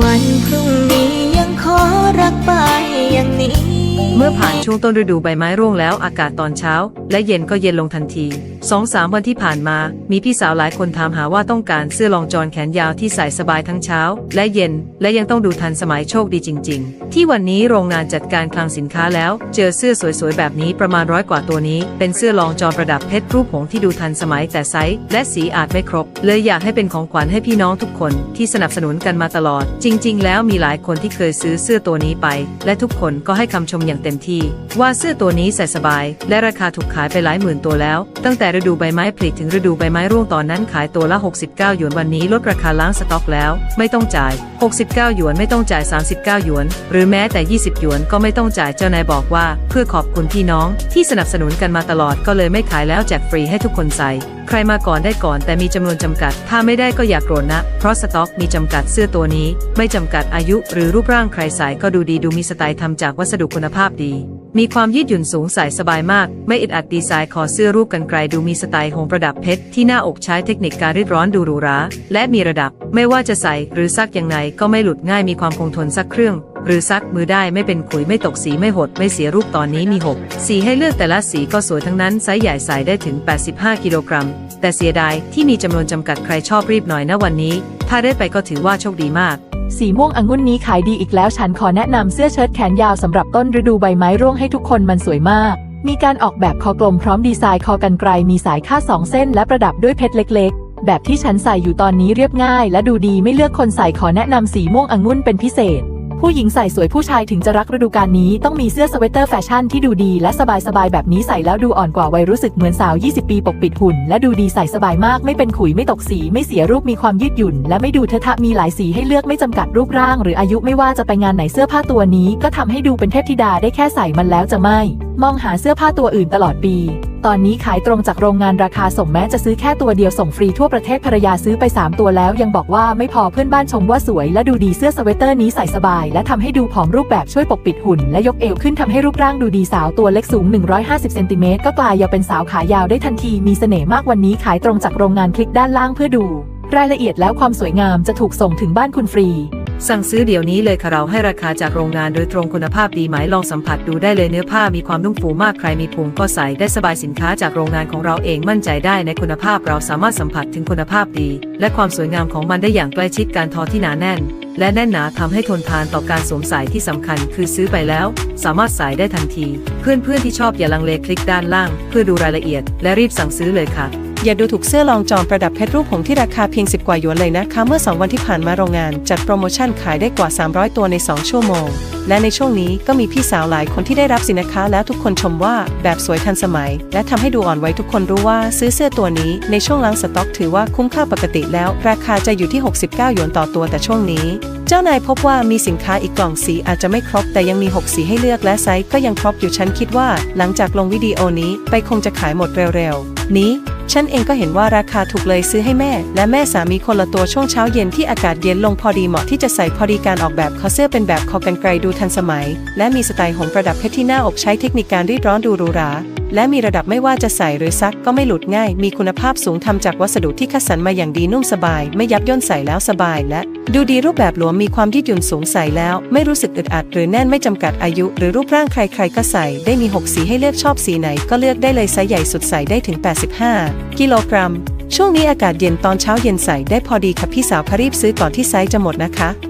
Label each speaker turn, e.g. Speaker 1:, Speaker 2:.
Speaker 1: วันพรุ่งนี้ยังขอรักไปอย่างนี้
Speaker 2: เมื่อผ่านช่วงต้นฤดูใบไม้ร่วงแล้วอากาศตอนเช้า และเย็นก็เย็นลงทันทีสองสามวันที่ผ่านมา มีพี่สาวหลายคนถามหาว่าต้องการเสื้อลองจอนแขนยาวที่ใส่สบายทั้งเช้า และเย็น และยังต้องดูทันสมัยโชคดีจริง ๆ ที่วันนี้โรงงานจัดการคลังสินค้าแล้ว เจอเสื้อสวยๆแบบนี้ประมาณร้อยกว่าตัวนี้ เป็นเสื้อลองจอนประดับเพชรรูปหงส์ที่ดูทันสมัยแต่ไซส์และสีอาจไม่ครบ เลยอยากให้เป็นของขวัญให้พี่น้องทุกคนที่สนับสนุนกันมาตลอด จริง ๆ แล้วมีหลายคนที่เคยซื้อเสื้อตัวนี้ไป และทุกคนก็ให้คำชมอย่างเต็มที่ ว่าเสื้อตัวนี้ใส่สบาย และราคาถูกขายไปหลายหมื่นตัวแล้ว ตั้งแต่ฤดูใบไม้ผลิถึงฤดูใบไม้ร่วงตอนนั้นขายตัวละ 69 หยวนวันนี้ลดราคาล้างสต็อกแล้ว ไม่ต้องจ่าย 69 หยวนไม่ต้องจ่าย 39 หยวน หรือแม้แต่ 20 หยวนก็ไม่ต้องจ่ายเจ้านายบอกว่า เพื่อขอบคุณพี่น้องที่สนับสนุนกันมาตลอดก็เลยไม่ขายแล้วแจกฟรีให้ทุกคนใส่ ใครมาก่อนได้ก่อนแต่มีจำนวนจำกัด ถ้าไม่ได้ก็อย่ากโกรธนะ เพราะสต็อกมีจำกัดเสื้อตัวนี้ ไม่จำกัดอายุ หรือรูปร่างใครใส่ก็ดูดีดูมีสไตล์ทำจากวัสดุคุณภาพดี มีความยืดหยุ่นสูงใส่สบายมาก ไม่อึดอัดดีไซน์คอเสื้อรูปกันไกลดูมีสไตล์โฮมประดับเพชรที่หน้าอกใช้เทคนิคการรีดร้อนดูหรูหราและมีระดับ ไม่ว่าจะใส่หรือซักยังไงก็ไม่หลุดง่ายมีความคงทนซักเครื่อง หรือซักมือได้ไม่เป็นขุยไม่ตกสีไม่หด ไม่เสียรูปตอนนี้มี 6 สีให้เลือกแต่ละสีก็สวยทั้งนั้นไซส์ใหญ่ใส่ได้ถึง 85 กิโลกรัมแต่เสียดายที่มีจำนวนจำกัดใครชอบรีบหน่อยนะวันนี้ ถ้าได้ไปก็ถือว่าโชคดีมาก
Speaker 3: สีม่วงองุ่นนี้ขายดีอีกแล้วฉันขอแนะนำเสื้อเชิ้ตแขนยาวสำหรับต้นฤดูใบไม้ร่วงให้ทุกคนมันสวยมาก มีการออกแบบคอกลมพร้อมดีไซน์คอกันไกลมีสายคาดสองเส้นและประดับด้วยเพชรเล็ก ๆ แบบที่ฉันใส่อยู่ตอนนี้เรียบง่าย และดูดีไม่เลือกคนใส่ขอแนะนำสีม่วงองุ่นเป็นพิเศษ ผู้หญิงใส่สวยผู้ชายถึงจะรักฤดูกาลนี้ต้องมีเสื้อสเวตเตอร์แฟชั่นที่ดูดีและสบายๆแบบนี้ใส่แล้วดูอ่อนกว่าวัยรู้สึกเหมือนสาว 20 ปีปกปิดหุ่น และดูดีใส่สบายมากไม่เป็นขุยไม่ตกสีไม่เสียรูปมีความยืดหยุ่น และไม่ดูเทอะทะมีหลายสีให้เลือกไม่จำกัดรูปร่าง หรืออายุไม่ว่าจะไปงานไหนเสื้อผ้าตัวนี้ ก็ทำให้ดูเป็นเทพธิดาได้แค่ใส่มันแล้วจะไม่ มองหาเสื้อผ้าตัวอื่นตลอดปี ตอนนี้ขายตรงจากโรงงานราคาส่งแม้จะซื้อแค่ตัวเดียวส่งฟรีทั่วประเทศภรรยาซื้อไป 3 ตัวแล้ว ยังบอกว่าไม่พอเพื่อนบ้านชมว่าสวยและดูดีเสื้อสเวตเตอร์นี้ใส่สบาย และทำให้ดูผอมรูปแบบช่วยปกปิดหุ่น และยกเอวขึ้นทำให้รูปร่างดูดีสาวตัวเล็กสูง 150เซนติเมตรก็กลายยาเป็นสาวขายาวได้ทันทีมีเสน่ห์มากวันนี้ขายตรงจากโรงงานคลิกด้านล่างเพื่อดู รายละเอียดแล้วความสวยงามจะถูกส่งถึงบ้านคุณฟรี
Speaker 2: สั่งซื้อเดี๋ยวนี้เลยค่ะเราให้ราคาจากโรงงานโดยตรงคุณภาพดีไหมลองสัมผัสดูได้เลยเนื้อผ้ามีความนุ่มฟูมากใครมีพุงก็ใส่ได้สบายสินค้าจากโรงงานของเราเองมั่นใจได้ในคุณภาพเราสามารถสัมผัสถึงคุณภาพดี และความสวยงามของมันได้อย่างใกล้ชิดการทอที่หนาแน่น และแน่นหนาทำให้ทนทานต่อการสวมใส่ที่สำคัญ คือซื้อไปแล้ว สามารถใส่ได้ทันที เพื่อนๆที่ชอบอย่าลังเลคลิกด้านล่าง เพื่อดูรายละเอียด และรีบสั่งซื้อเลยค่ะ
Speaker 4: อย่าดูถูกเสื้อลองจอมประดับเพชรรูปหงส์ที่ราคาเพียง 10 กว่าหยวนเลยนะคะ เมื่อ 2 วันที่ผ่านมาโรงงาน จัดโปรโมชั่นขายได้กว่า 300 ตัวใน 2 ชั่วโมง และในช่วงนี้ก็มีพี่สาวหลายคนที่ได้รับสินค้าแล้วทุกคนชมว่าแบบสวยทันสมัย และทำให้ดูอ่อนไว้ทุกคนรู้ว่าซื้อเสื้อตัวนี้ในช่วงล้างสต็อกถือว่าคุ้มค่าปกติแล้ว ราคาจะอยู่ที่ 69 หยวนต่อตัวแต่ช่วงนี้ เจ้านายพบว่ามีสินค้าอีกกล่องสีอาจจะไม่ครบ แต่ยังมี 6 สีให้เลือกและไซส์ก็ยังครบอยู่ฉันคิดว่า หลังจากลงวิดีโอนี้ไปคงจะขายหมดเร็วๆ นี้ ฉันเองก็เห็นว่าราคาถูกเลยซื้อให้แม่ และแม่สามีคนละตัวช่วงเช้าเย็นที่อากาศเย็นลงพอดีเหมาะที่จะใส่พอดีการออกแบบคอเสื้อเป็นแบบคอกันไกลดูทันสมัย และมีสไตล์หงประดับเพชรที่หน้าอกใช้เทคนิคการรีดร้อนดูหรูหราและมีระดับไม่ว่าจะใส่หรือซักก็ไม่หลุดง่าย มีคุณภาพสูงทำจากวัสดุที่คัดสรรมาอย่างดีนุ่มสบาย ไม่ยับย่นใส่แล้วสบายและ ดูดีรูปแบบหลวมมีความยืดหยุ่นสูงใส่แล้ว ไม่รู้สึกอึดอัดหรือแน่นไม่จำกัดอายุหรือรูปร่างใครๆก็ใส่ได้มี 6 สีให้เลือกชอบสีไหนก็เลือกได้เลยไซส์ใหญ่สุดใส่ได้ถึง 85 กิโลกรัม ช่วงนี้อากาศเย็นตอนเช้าเย็นใส่ได้พอดีค่ะพี่สาวครีบซื้อก่อนที่ไซส์จะหมดนะคะ